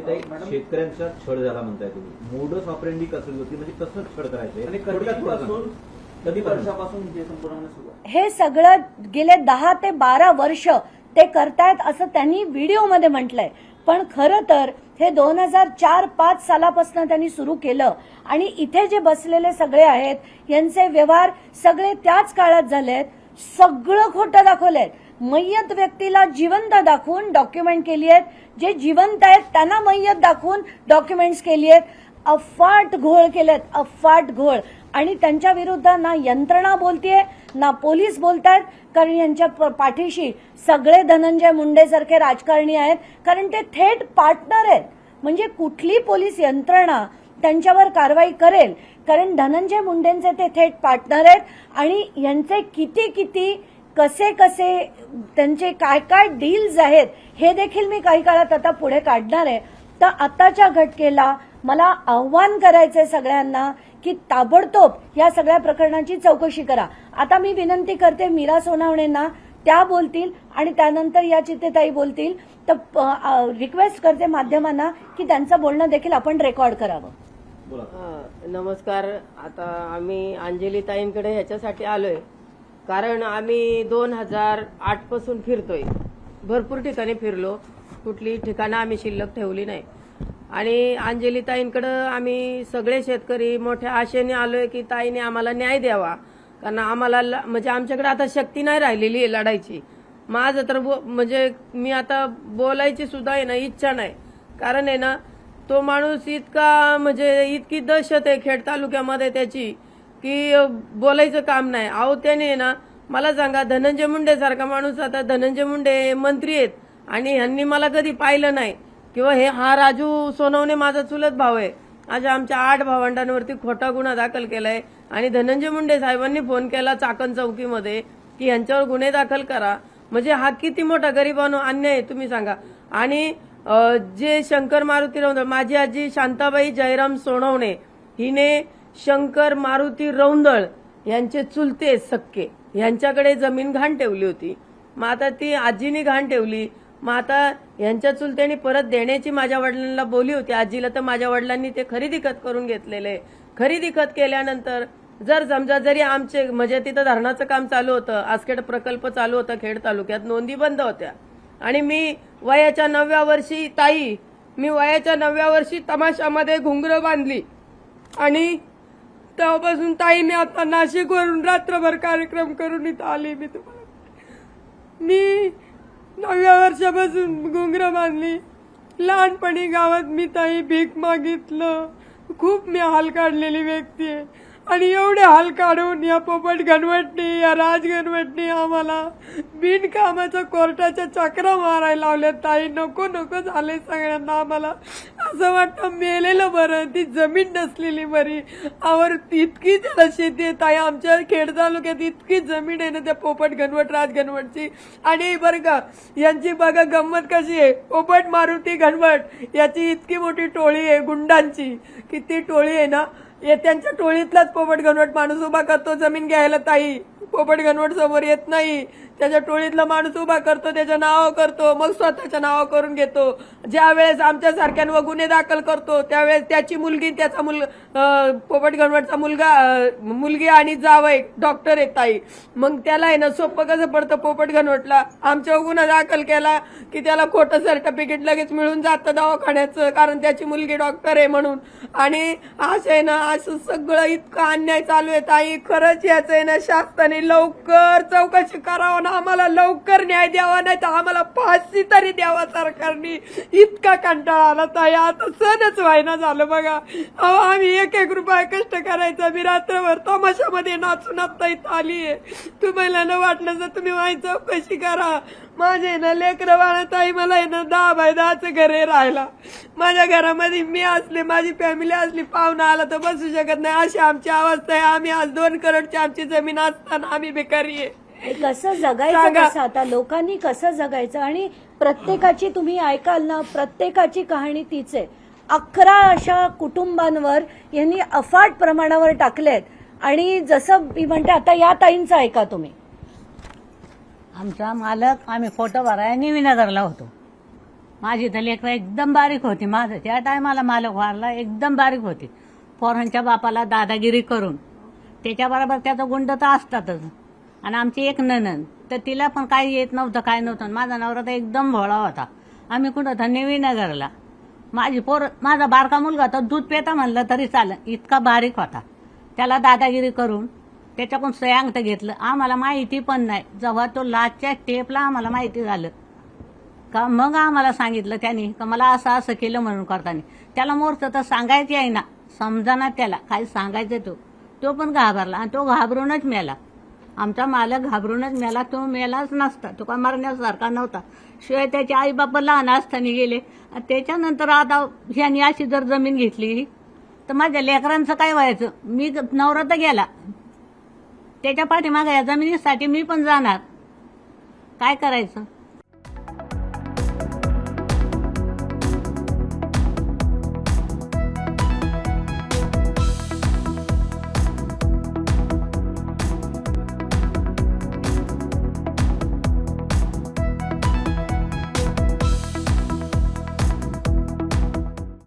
शेतकऱ्यांचा छळ झाला म्हणताय तुम्ही. मोडस ऑपरेंडी कसली होती म्हणजे कसं छळ. कधीपासून कधी वर्षापासून हे सगळं गेले दहा ते बारा वर्ष ते करतायत असं त्यांनी व्हिडिओमध्ये म्हटलंय. पण खरं तर हे दोन हजार चार पाच सालापासून त्यांनी सुरू केलं आणि इथे जे बसलेले सगळे आहेत यांचे व्यवहार सगळे त्याच काळात झालेत. सगळं खोटं दाखवलंय. मय्यत व्यक्तीला जिवंत दाखवून डॉक्युमेंट केली आहेत. जे जिवंत आहेत त्यांना मय्यत दाखवून डॉक्युमेंट्स केली आहेत. अफाट घोळ केलेत अफाट घोळ. आणि त्यांच्या विरुद्ध ना यंत्रणा बोलतीये ना पोलीस बोलतायत. कारण यांच्या प- पाठीशी सगळे धनंजय मुंडे सारखे राजकारणी आहेत. कारण ते थेट पार्टनर आहेत. म्हणजे कुठली पोलीस यंत्रणा त्यांच्यावर कारवाई करेल? कारण धनंजय मुंडेंचे ते थेट पार्टनर आहेत. आणि यांचे किती किती कसे कसे त्यांचे काय काय डील्स आहेत हे देखील मी काही काळात आता पुढे काढणार आहे. तर आताच्या घटकेला मला आव्हान करायचंय सगळ्यांना की ताबडतोब या सगळ्या प्रकरणाची चौकशी करा. आता मी विनंती करते मीरा सोनावणेंना त्या बोलतील आणि त्यानंतर या चित्तेताई बोलतील. तर रिक्वेस्ट करते माध्यमांना की त्यांचं बोलणं देखील आपण रेकॉर्ड करावं. बोला. हा, नमस्कार. आता आम्ही अंजली ताईंकडे ह्याच्यासाठी आलोय. कारण आम्ही दोन हजार आठपासून फिरतोय. भरपूर ठिकाणी फिरलो. कुठली ठिकाणं आम्ही शिल्लक ठेवली नाही. आणि अंजली ताईंकडं आम्ही सगळे शेतकरी मोठ्या आशेने आलोय की ताईने आम्हाला न्याय द्यावा. कारण आम्हाला ल- म्हणजे आमच्याकडे आता शक्ती नाही राहिलेली आहे लढायची. माझं तर बो- म्हणजे मी आता बोलायची सुद्धा आहे ना इच्छा नाही. कारण आहे ना तो माणूस इतका म्हणजे इतकी दहशत आहे खेड तालुक्यामध्ये त्याची. की बोलायचं काम नाही. अहो त्याने ना मला सांगा धनंजय मुंडे सारखा माणूस आता धनंजय मुंडे मंत्री आहेत. आणि ह्यांनी मला कधी पाहिलं नाही. किंवा हे हा राजू सोनवणे माझा चुलत भाव आहे. अशा आमच्या आठ भावंडांवरती खोटा गुन्हा दाखल केलाय. आणि धनंजय मुंडे साहेबांनी फोन केला चाकण चौकीमध्ये की यांच्यावर गुन्हे दाखल करा. म्हणजे हा किती मोठा गरिबांनो अन्याय आहे तुम्ही सांगा. आणि जे शंकर मारुती राहून माझी आजी शांताबाई जयराम सोनवणे हिने शंकर मारुती रौंदळ यांचे चुलते सक्के. यांच्याकडे जमीन घाण ठेवली होती. मग आता ती आजीने घाण ठेवली. मग आता यांच्या चुलत्याने परत देण्याची माझ्या वडिलांना बोली होती. आजीला तर माझ्या वडिलांनी ते खरेदी खत करून घेतलेले. खरेदी खत केल्यानंतर जर समजा जरी आमचे म्हणजे तिथं धरणाचं काम चालू होतं आसखेड प्रकल्प चालू होता खेड तालुक्यात नोंदी बंद होत्या. आणि मी वयाच्या नवव्या वर्षी ताई मी वयाच्या नवव्या वर्षी तमाशामध्ये घुंगरं बांधली. आणि तेव्हापासून ताई मी आता नाशिकवरून रात्रभर कार्यक्रम करून इथं आली मी तुम्हाला. मी नवव्या वर्षापासून घुंगरं बांधली. लहानपणी गावात मी ताई भीक मागितलं. खूप मी हाल काढलेली व्यक्ती आहे. आणि एवढे हाल काढून या पोपट गणवटनी या राज गणवटनी आम्हाला बिनकामाच्या कोर्टाच्या चक्रा मारायला लावल्या ताई नको नको झाले सगळ्यांना आम्हाला. असं वाटतं मेलेलं बरं ती जमीन नसलेली बरी. आवर इतकी त्याला शेती आहे ताई. आमच्या खेड तालुक्यात इतकी जमीन आहे ना त्या पोपट घनवट राज घनवटची. आणि बरं का यांची बघा गंमत कशी आहे. पोपट मारुती घनवट याची इतकी मोठी टोळी आहे गुंडांची. की ती टोळी आहे ना. या त्यांच्या टोळीतलाच पोपट घनवट माणूस उभा करतो जमीन घ्यायला ताई. पोपट गणवट समोर येत नाही. त्याच्या टोळीतला माणूस उभा करतो त्याच्या नाव करतो मग स्वतःच्या नाव करून घेतो. ज्या वेळेस आमच्या सारख्यांवर गुन्हे दाखल करतो त्यावेळेस त्याची मुलगी त्याचा मुल पोपट गणवटचा मुलगा मुलगी आणि जावय डॉक्टर आहे ताई. मग त्याला आहे ना सोपं कसं पडतं पोपट गणवटला? आमच्या गुन्हा दाखल केला की त्याला खोटं सर्टिफिकेट लगेच मिळून जातं दवाखान्याचं कारण त्याची मुलगी डॉक्टर आहे म्हणून. आणि असं आहे ना असं सगळं इतकं अन्याय चालू आहे ताई. खरंच याचं आहे ना शास्त्राने लवकर चौकशी करावं ना आम्हाला लवकर न्याय द्यावा नाही तर आम्हाला फाशी तरी द्यावा सरकारने. इतका कंटाळा आला ताई. आता सणच व्हायना झालं बघा. अहो आम्ही एक एक रुपया कष्ट करायचा. मी रात्रभर तमाशामध्ये नाचून आता इथं आली आहे. तुम्हाला न वाटलं तर तुम्ही माझी चौकशी करा. माझे ना लेकरं बाळा ताई मला आहे ना दहा बाय दहाचं घर राहिला राहायला. माझ्या घरामध्ये मी असले माझी फॅमिली असली पाहुणा आला तर बसू शकत नाही. अशी आमची अवस्था आहे. आम्ही आज दोन करोडची आमची जमीन असताना आम्ही बेकारी आहे. हे कसं जगायचं सांगा. कसं आता? लोकांनी कसं जगायचं? आणि प्रत्येकाची तुम्ही ऐकाल ना प्रत्येकाची कहाणी तीच आहे. अकरा अशा कुटुंबांवर यांनी अफाट प्रमाणावर टाकलेत. आणि जसं मी म्हणते आता या ताईंचं ऐका तुम्ही. आमचा मालक आम्ही फोटो भरायला निवीनगरला होतो. माझी तर लेकरं एकदम बारीक होती. माझं त्या टायमाला मालक वारला एकदम बारीक होती. पोरांच्या बापाला दादागिरी करून त्याच्याबरोबर त्याचं गुंड तर असतातच. आणि आमची एक ननन तर तिला पण काही येत नव्हतं काय नव्हतं. आणि माझा नवरा तर एकदम भोळा होता. आम्ही कुठं होता नेवीनगरला. माझी पोर माझा बारका मुलगा तर दूध पेता म्हणलं तरी चालेल. इतका बारीक होता. त्याला दादागिरी करून त्याच्याकडून सयांगत घेतलं. आम्हाला माहिती पण नाही. जेव्हा तो लाचच्या टेपला आम्हाला माहिती झालं. का मग आम्हाला सांगितलं त्याने का मला असं असं केलं म्हणून करताना. त्याला मोर्च तर सांगायची आहे ना. समजा ना त्याला. काय सांगायचं तो. तो पण घाबरला आणि तो घाबरूनच मेला. आमचा मालक घाबरूनच मेला तो मेलाच नसता. तो का मरण्यासारखा नव्हता. शिवाय त्याचे आई बापा लहान असताना गेले. आणि त्याच्यानंतर आता ह्यानी अशी जर जमीन घेतली तर माझ्या लेकरांचं काय व्हायचं? मी ग- नवरा तर गेला. त्याच्या पाठीमागे या जमिनीसाठी मी पण जाणार. काय करायचं?